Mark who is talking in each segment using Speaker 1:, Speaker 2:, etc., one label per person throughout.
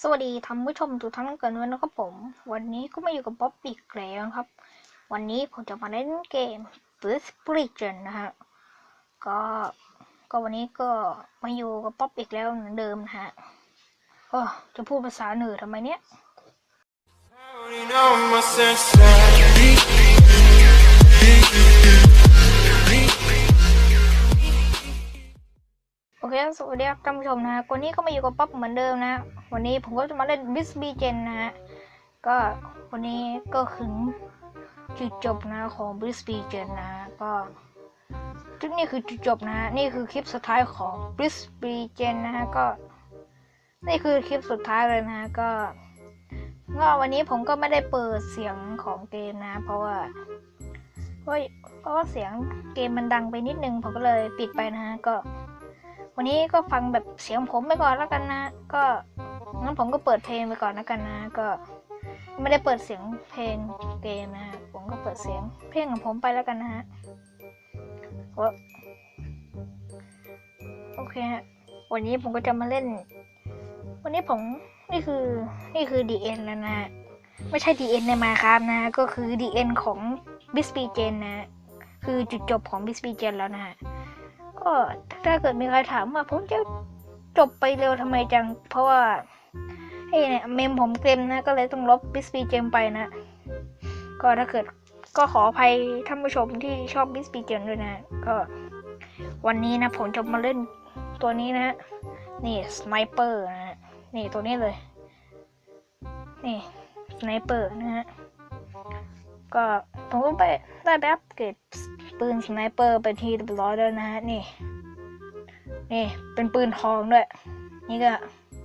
Speaker 1: สวัสดีท่านผู้ชมทุกท่านกันด้วยนะครับผม วันนี้ก็มาอยู่กับป๊อปอีกแล้วครับ วันนี้ผมจะมาเล่นเกม b l i s b r i d g e นะฮะก็ก็วันนี้ก็มาอยู่กับป๊อปอีกแล้วเหมือนเดิมนะฮะก็จะพูดภาษาเหนือทำไมเนี้ย สวัสดีครับท่านผู้ชมนะฮะวันนี้ก็มาอยู่กับป๊อปเหมือนเดิมนะ วันนี้ผมก็จะมาเล่น b i s b g e n นนะฮะ ก็วันนี้ก็ถึงจุดจบนะของ b i s b g e n นะฮะก็จุดนี้คือจุดจบนะฮะนี่คือคลิปสุดท้ายของ b i s b g e n นะฮะก็ นี่คือคลิปสุดท้ายเลยนะฮะก็ก็วันนี้ผมก็ไม่ได้เปิดเสียงของเกมนะ เพราะว่าเพราะเพราะว่าเสียงเกมมันดังไปนิดนึงผมก็เลยปิดไปนะฮะก็ วันนี้ก็ฟังแบบเสียงผมไปก่อนแล้วกันนะ ก็งั้นผมก็เปิดเพลงไปก่อนแล้วกันนะ ก็ไม่ได้เปิดเสียงเพลงเกมนะฮะผมก็เปิดเสียงเพลงของผมไปแล้วกันนะฮะโอโอเคฮะวันนี้ผมก็จะมาเล่น วันนี้ผมนี่คือนี่คือ DN แล้วนะฮะไม่ใช่ DN ในมาครับนะ ก็คือ DN ของ b i s b g e n นะฮะคือจุดจบของ b i s b g e n แล้วนะฮะ ก็ถ้าเกิดมีใครถามว่าผมจะจบไปเร็วทำไมจัง เพราะว่าไอ้เนี่ยเมมผมเต็มนะ ก็เลยต้องลบบิสปีเจมไปนะ ก็ถ้าเกิดก็ขออภัยท่านผู้ชมที่ชอบบิสปีเจมด้วยนะ ก็วันนี้นะผมจะมาเล่นตัวนี้นะ นี่สไนเปอร์นะฮะนี่ตัวนี้เลย นี่สไนเปอร์นะฮะ ก็ผมก็ไปได้แบบเกรด ปืนสไนเปอร์ไปที่เรียบร้อยแล้วนะฮะนี่ นี่เป็นปืนทองด้วย นี่ก็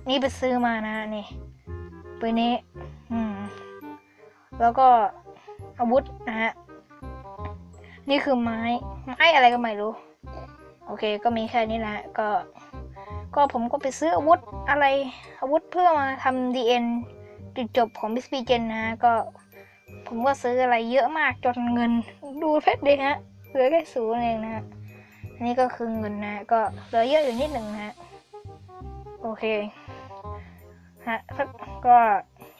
Speaker 1: นี่ไปซื้อมานะนี่ปืนนี้ อืม แล้วก็อาวุธนะฮะนี่คือไม้ไม้อะไรก็ไม่รู้ โอเค ก็มีแค่นี้นะฮะก็ ก็ผมก็ไปซื้ออาวุธอะไร อาวุธเพื่อมาทำดีเอ็นจุดจบของบิสปีเจนนะฮะก็ ผมก็ซื้ออะไรเยอะมากจนเงินดูเพชรเลยฮะ เหลือแค่ศูนย์เองนะฮะอันนี้ก็คือเงินนะก็เหลือเยอะอยู่นิดหนึ่งนะฮะโอเคฮะถ้าก็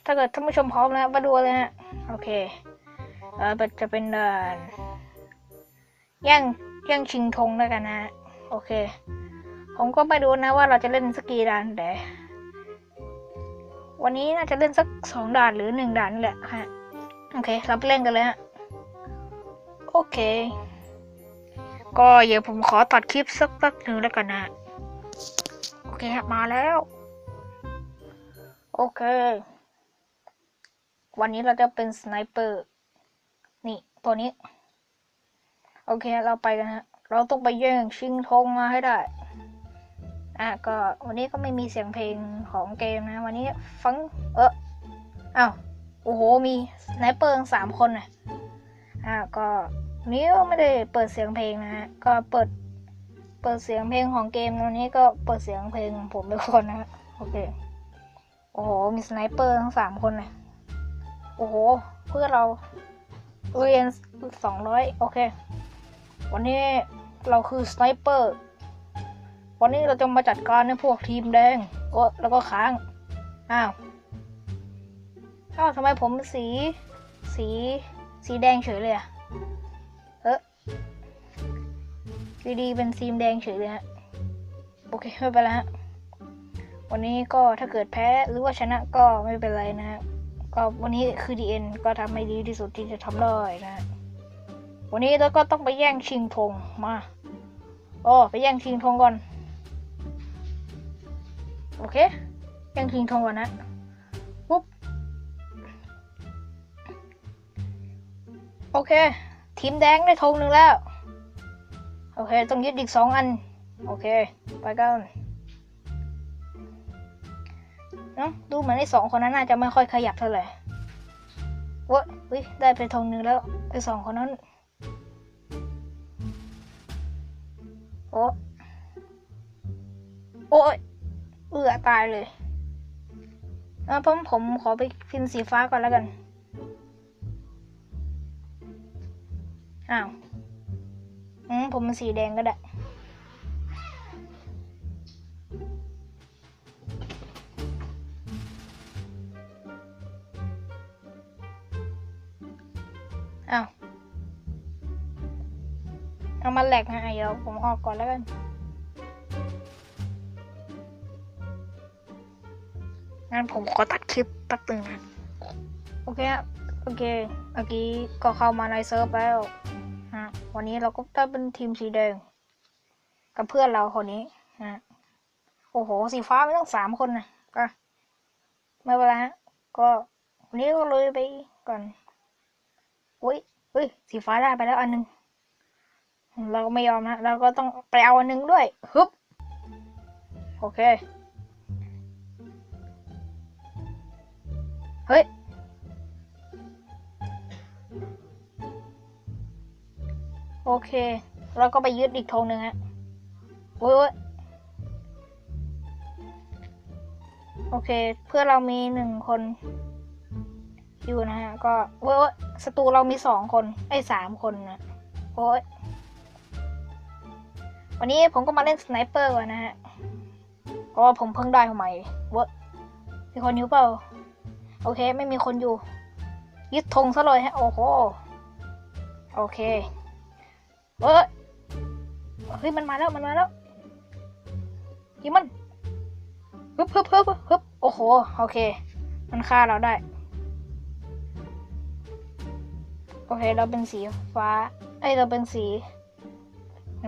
Speaker 1: ถ้าเกิดท่านผู้ชมพร้อมแล้วมาดูเลยฮะโอเคเออจะเป็นด่านย่งย่งชิงธงแล้วกันนะ โอเค ผมก็ไม่ดูนะว่าเราจะเล่นสก,กีด่านแต่วันนี้น่าจะเล่นสักสองด่านหรือหนึ่งด่านนี่แหละฮะโอเค เราไปเล่นกันเลยฮะ โอเค ก็เดี๋ยวผมขอตัดคลิปสักแป๊บหนึ่งแล้วกันนะ โอเคฮะมาแล้ว โอเค วันนี้เราจะเป็นสไนเปอร์ นี่ ตัวนี้ โอเคเราไปกันฮะ เราต้องไปแย่งชิงธงมาให้ได้ อะก็วันนี้ก็ไม่มีเสียงเพลงของเกมนะ วันนี้ฟัง เอออ้าว โอ้โห มีสไนเปอร์สามคนนะอ่าก็ วันนี้ก็ไม่ได้เปิดเสียงเพลงนะฮะ ก็เปิด เปิดเสียงเพลงของเกมวันนี้ก็เปิดเสียงเพลงของผมไปก่อนนะฮะ โอเค โอ้โห มีสไนเปอร์ทั้งสามคนนะโอ้โห เพื่อเราเรียนสองร้อยโอเค วันนี้เราคือสไนเปอร์ วันนี้เราจะมาจัดการในพวกทีมแดงโอ้แล้วก็ค้าง อ้าว อ้าวทำไมผมเป็นสี สี สีแดงเฉยเลยอะ ดีๆเป็นสีมแดงเฉยเลยฮะ โอเค ไม่เป็นไรฮะ วันนี้ก็ถ้าเกิดแพ้หรือว่าชนะก็ไม่เป็นไรนะฮะ ก็วันนี้คือดีเอ็นก็ทำให้ดีที่สุดที่จะทำได้นะฮะ วันนี้เราก็ต้องไปแย่งชิงธงมาโอ้ไปแย่งชิงธงก่อน โอเค แย่งชิงธงก่อนนะปุ๊บ โอเค ทีมแดงได้ธงหนึ่งแล้ว โอเค ต้องยึดอีกสองอัน โอเค ไปกันเนาะดูเหมือนไอ้สองคนนั้นน่าจะไม่ค่อยขยับเท่าไหร่ว้ยเฮ้ยได้ไปธงหนึ่งแล้วไอ้สองคนนั้น โอ้โอ้ยเอือตายเลยอะผมผมขอไปพินสีฟ้าก่อนแล้วกัน อ้าวผมมันสีแดงก็ได้ อ้าว เอามาแหลกนะเดี๋ยวผมออกก่อนแล้วกันงั้นผมขอตัดคลิปตัดตึงนะ โอเคครับ โอเคเมื่อกี้ก็เข้ามาในเซิร์ฟแล้วนะวันนี้เราก็ได้เป็นทีมสีแดง กับเพื่อนเราคนนี้นะโอ้โห สีฟ้าไม่ต้องสามคนนะก็ไม่เป็นไรฮะก็วันนี้ก็เลยไปก่อนอุ้ยเฮ้ยสีฟ้าได้ไปแล้วอันหนึง เราก็ไม่ยอมนะ เราก็ต้องไปเอาอันหนึงด้วยฮึบโอเค เฮ้ย โอเคเราก็ไปยึดอีกธงหนึ่งฮะโอ้ยโอ้ยโอเค เพื่อเรามีหนึ่งคนอยู่นะฮะ ก็โอ้ยศัตรูเรามีสองคน ไอ้สามคนนะโอ้ยวันนี้ผมก็มาเล่นสไนเปอร์ก่อนนะฮะเพราะว่าผมเพิ่งได้ใหม่เว้ยมีคนอยู่เปล่า โอเค ไม่มีคนอยู่ ยึดธงซะเลยฮะ โอ้โห โอเค เอ้ยเฮ้ยมันมาแล้วมันมาแล้วยิงมันฮึบฮึบฮึบฮึบโอ้โหโอเค มันฆ่าเราได้ โอเคเราเป็นสีฟ้าเอ้ยเราเป็นสี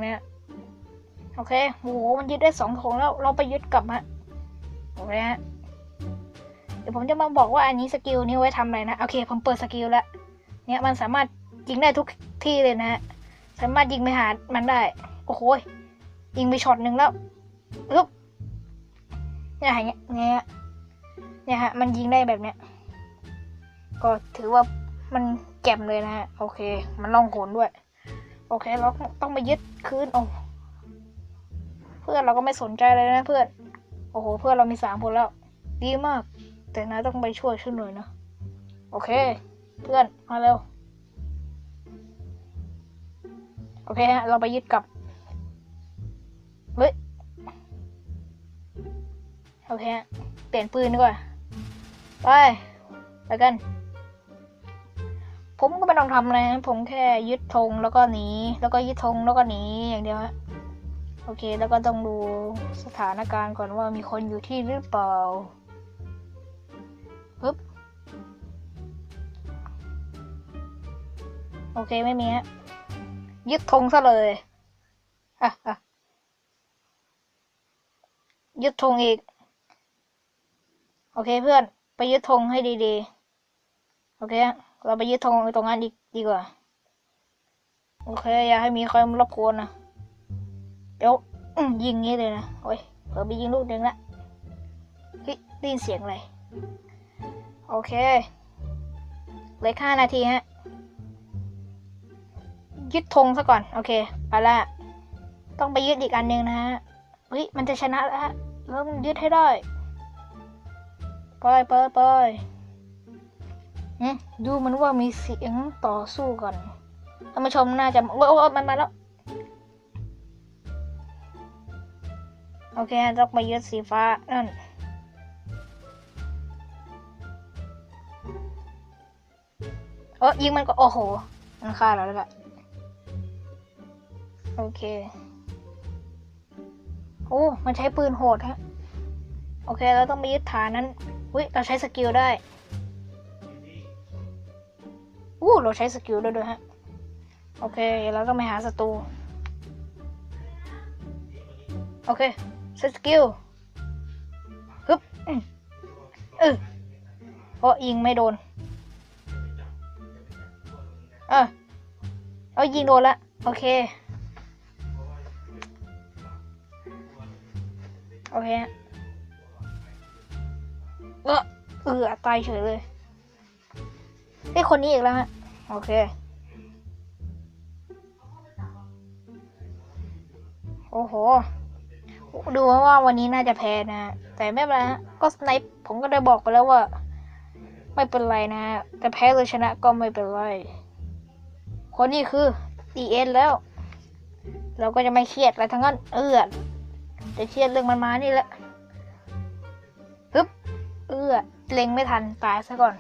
Speaker 1: เนี้ยโอเคโอ้โหมันยึดได้สองธงแล้วเราไปยึดกลับฮะโอเคฮะเดี๋ยวผมจะมาบอกว่าอันนี้สกิลนี้ไว้ทำอะไรนะ โอเค ผมเปิดสกิลแล้วเนี่ยมันสามารถยิงได้ทุกที่เลยนะฮะ สามารถยิงไปหามันได้ โอ้โหยิงไปช็อตหนึ่งแล้วอึ๊บเนี่ยฮะเนี่ยเนี่ยฮะ มันยิงได้แบบเนี้ย ก็ถือว่ามันแจ่มเลยนะฮะ โอเค มันล่องหนด้วย โอเค เราต้องไปยึดคืนโอ้เพื่อนเราก็ไม่สนใจเลยนะเพื่อน โอ้โห เพื่อนเรามีสามคนแล้ว ดีมาก แต่นายต้องไปช่วยช่วยหน่อยนะ โอเค เพื่อน มาเร็ว โอเคฮะเราไปยึดกับเฮ้ยโอเคฮะเปลี่ยนปืนดีกว่าไปไปกัน ผมก็ไม่ต้องทำอะไรนะผมแค่ยึดธงแล้วก็หนีแล้วก็ยึดธงแล้วก็หนีอย่างเดียวฮะโอเค แล้วก็ต้องดูสถานการณ์ก่อนว่ามีคนอยู่ที่หรือเปล่าปึ๊บ โอเค ไม่มีฮะ ยึดธงซะเลยอะอะยึดธงอีก โอเคเพื่อน ไปยึดธงให้ดีๆ โอเค เราไปยึดธงตรงนั้นดีดีกว่า โอเค อย่าให้มีใครมารบกวนนะเดี๋ยวยิงงี้เลยนะ โอ้ยเผื่อไปยิงลูกหนึ่งละเฮ้ยได้ยินเสียงอะไร โอเคเหลือห้านาทีฮะ ยึดธงซะก่อน โอเค ไปละต้องไปยึดอีกอันหนึ่งนะฮะเฮ้ยมันจะชนะแล้วฮะแล้วมันยึดให้ได้ไปไปไปอืมดูมันว่ามีเสียงต่อสู้กันท่านผู้ชมน่าจะโอ้โอ้มันมาแล้ว โอเคต้องไปยึดสีฟ้านั่นเออยิงมันก็โอ้โห มันฆ่าเราแล้วแหละ โอเค โอ้ มันใช้ปืนโหดฮะ โอเค เราต้องไปยึดฐานนั้นอุ้ย เราใช้สกิลได้อู้เราใช้สกิลด้วยด้วยฮะ โอเค เราต้องไปหาศัตรู โอเคใช้สกิลฮึบเออเพราะยิงไม่โดน เออเอายิงโดนละ โอเค โอเคฮะเออเออตายเฉยเลยไอ้คนนี้อีกแล้วฮะ โอเค โอ้โห ดูว่าวันนี้น่าจะแพ้นะ แต่ไม่เป็นไรฮะ ก็สไนป์ผมก็ได้บอกไปแล้วว่า ไม่เป็นไรนะจะแพ้หรือชนะก็ไม่เป็นไร คนนี้คือดีเอ็นแล้ว เราก็จะไม่เครียดอะไรทั้งนั้น เอือ จะเครียดเรื่องมันมานี่แหละฮึบเออเล็งไม่ทันตายซะก่อน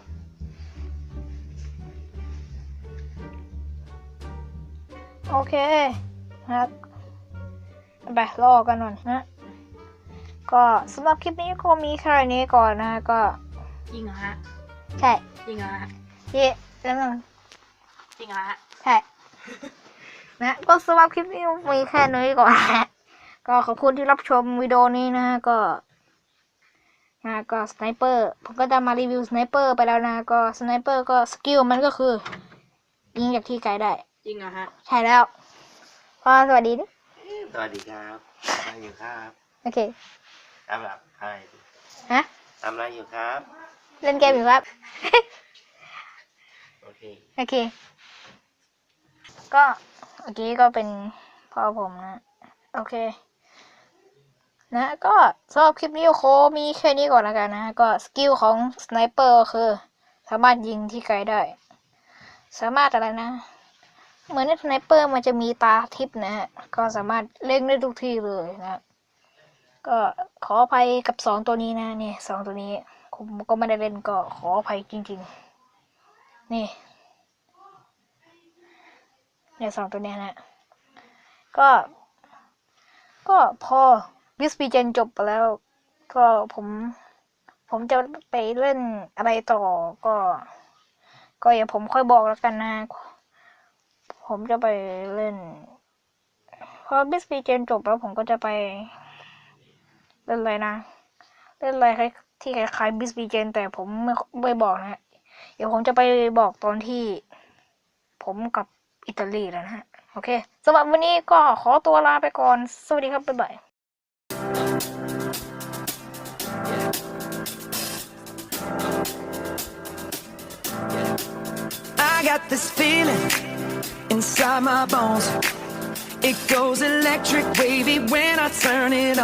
Speaker 1: โอเคนะครับไปรอกันหน่อยนะ ก็สำหรับคลิปนี้ก็มีแค่นี้ก่อนนะก็
Speaker 2: จริงเหรอฮะ
Speaker 1: ใช่
Speaker 2: จริงเหรอฮะ
Speaker 1: ที่แล้วนึง
Speaker 2: จริงเหรอฮะ
Speaker 1: ใช่ นะ ก็สำหรับคลิปนี้มีแค่นี้ก่อนนะ ก็ขอบคุณที่รับชมวิดีโอนี้นะก็นะก็สไนเปอร์ผมก็จะมารีวิวสไนเปอร์ไปแล้วนะก็สไนเปอร์ก็สกิลมันก็คือ ยิงจากที่ไกลได้
Speaker 2: จริงเหรอฮะ
Speaker 1: ใช่แล้วพ่อสวัสดีดิ
Speaker 3: สวัสดีครับทำอะไรอยู่ครับ
Speaker 1: โอเค
Speaker 3: ทำแบบใคร
Speaker 1: ฮะ
Speaker 3: ทำอะไรอยู่ครับ
Speaker 1: เล่นเกมอยู่ครับ
Speaker 3: โอเค
Speaker 1: โอเค ก็เมื่อกี้ก็เป็นพ่อผมนะ โอเค นะก็สำหรับคลิปนี้โคมีแค่นี้ก่อนแล้วกันนะก็สกิลของสไนเปอร์ก็คือ สามารถยิงที่ไกลได้ สามารถอะไรนะ เหมือนในสไนเปอร์มันจะมีตาทิพนะฮะก็สามารถเล่งได้ทุกที่เลยนะก็ขออภัยกับสองตัวนี้นะนี่สองตัวนี้ผมก็ไม่ได้เล่นก็ขออภัยจริง ๆ นี่เนี่ยสองตัวเนี้ยนะก็ ก็พอ วิสปีเจนจบไปแล้ว ก็ผม ผมจะไปเล่นอะไรต่อก็ ก็อย่าผมค่อยบอกแล้วกันนะ ผมจะไปเล่นพอบิสปีเจนจบแล้วผมก็จะไป เล่นอะไรนะ เล่นอะไรคล้ายที่คล้ายๆบิสปีเจนแต่ผมไม่ไม่บอกนะเดี๋ยวผมจะไปบอกตอนที่ ผมกับอิตาลีแล้วนะฮะ โอเคสำหรับวันนี้ก็ขอตัวลาไปก่อน สวัสดีครับ บ๊ายบาย
Speaker 4: got this feeling inside my bones. It goes electric wavy when I turn it on.